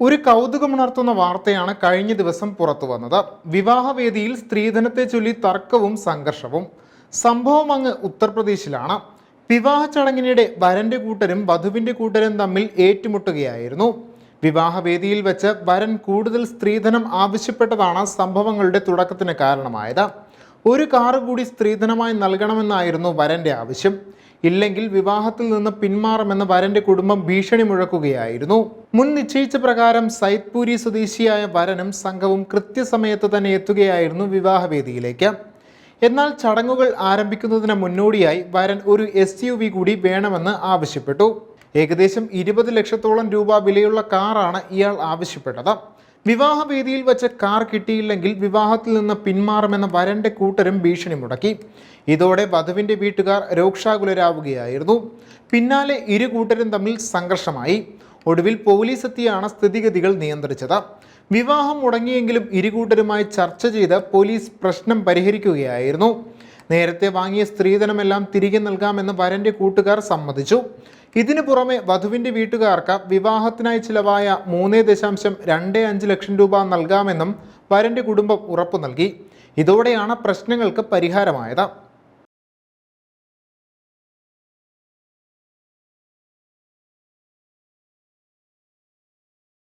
ഒരു കൗതുകമുണർത്തുന്ന വാർത്തയാണ് കഴിഞ്ഞ ദിവസം പുറത്തു വന്നത്. വിവാഹവേദിയിൽ സ്ത്രീധനത്തെ ചൊല്ലി തർക്കവും സംഘർഷവും. സംഭവം അങ്ങ് ഉത്തർപ്രദേശിലാണ്. വിവാഹ ചടങ്ങിനിടെ വരന്റെ കൂട്ടരും വധുവിന്റെ കൂട്ടരും തമ്മിൽ ഏറ്റുമുട്ടുകയായിരുന്നു. വിവാഹവേദിയിൽ വെച്ച് വരൻ കൂടുതൽ സ്ത്രീധനം ആവശ്യപ്പെട്ടതാണ് സംഭവങ്ങളുടെ തുടക്കത്തിന് കാരണമായത്. ഒരു കാറ് കൂടി സ്ത്രീധനമായി നൽകണമെന്നായിരുന്നു വരന്റെ ആവശ്യം. ഇല്ലെങ്കിൽ വിവാഹത്തിൽ നിന്ന് പിന്മാറുമെന്ന് വരന്റെ കുടുംബം ഭീഷണി മുഴക്കുകയായിരുന്നു. മുൻ നിശ്ചയിച്ച പ്രകാരം സൈത്പൂരി സ്വദേശിയായ വരനും സംഘവും കൃത്യസമയത്ത് തന്നെ എത്തുകയായിരുന്നു വിവാഹവേദിയിലേക്ക്. എന്നാൽ ചടങ്ങുകൾ ആരംഭിക്കുന്നതിന് മുന്നോടിയായി വരൻ ഒരു എസ് യു വി കൂടി വേണമെന്ന് ആവശ്യപ്പെട്ടു. ഏകദേശം ഇരുപത് ലക്ഷത്തോളം രൂപ വിലയുള്ള കാറാണ് ഇയാൾ ആവശ്യപ്പെട്ടത്. വിവാഹവേദിയിൽ വെച്ച് കാർ കിട്ടിയില്ലെങ്കിൽ വിവാഹത്തിൽ നിന്ന് പിന്മാറുമെന്ന വരന്റെ കൂട്ടരും ഭീഷണി മുടക്കി. ഇതോടെ വധുവിന്റെ വീട്ടുകാർ രോക്ഷാകുലരാവുകയായിരുന്നു. പിന്നാലെ ഇരു കൂട്ടരും തമ്മിൽ സംഘർഷമായി. ഒടുവിൽ പോലീസ് എത്തിയാണ് സ്ഥിതിഗതികൾ നിയന്ത്രിച്ചത്. വിവാഹം മുടങ്ങിയെങ്കിലും ഇരുകൂട്ടരുമായി ചർച്ച ചെയ്ത് പോലീസ് പ്രശ്നം പരിഹരിക്കുകയായിരുന്നു. നേരത്തെ വാങ്ങിയ സ്ത്രീധനമെല്ലാം തിരികെ നൽകാമെന്ന് വരന്റെ കൂട്ടുകാർ സമ്മതിച്ചു. ഇതിനു പുറമെ വധുവിന്റെ വീട്ടുകാർക്ക് വിവാഹത്തിനായി ചിലവായ മൂന്ന് ദശാംശം രണ്ട് അഞ്ച് ലക്ഷം രൂപ നൽകാമെന്നും വരന്റെ കുടുംബം ഉറപ്പു നൽകി. ഇതോടെയാണ് പ്രശ്നങ്ങൾക്ക് പരിഹാരമായത്.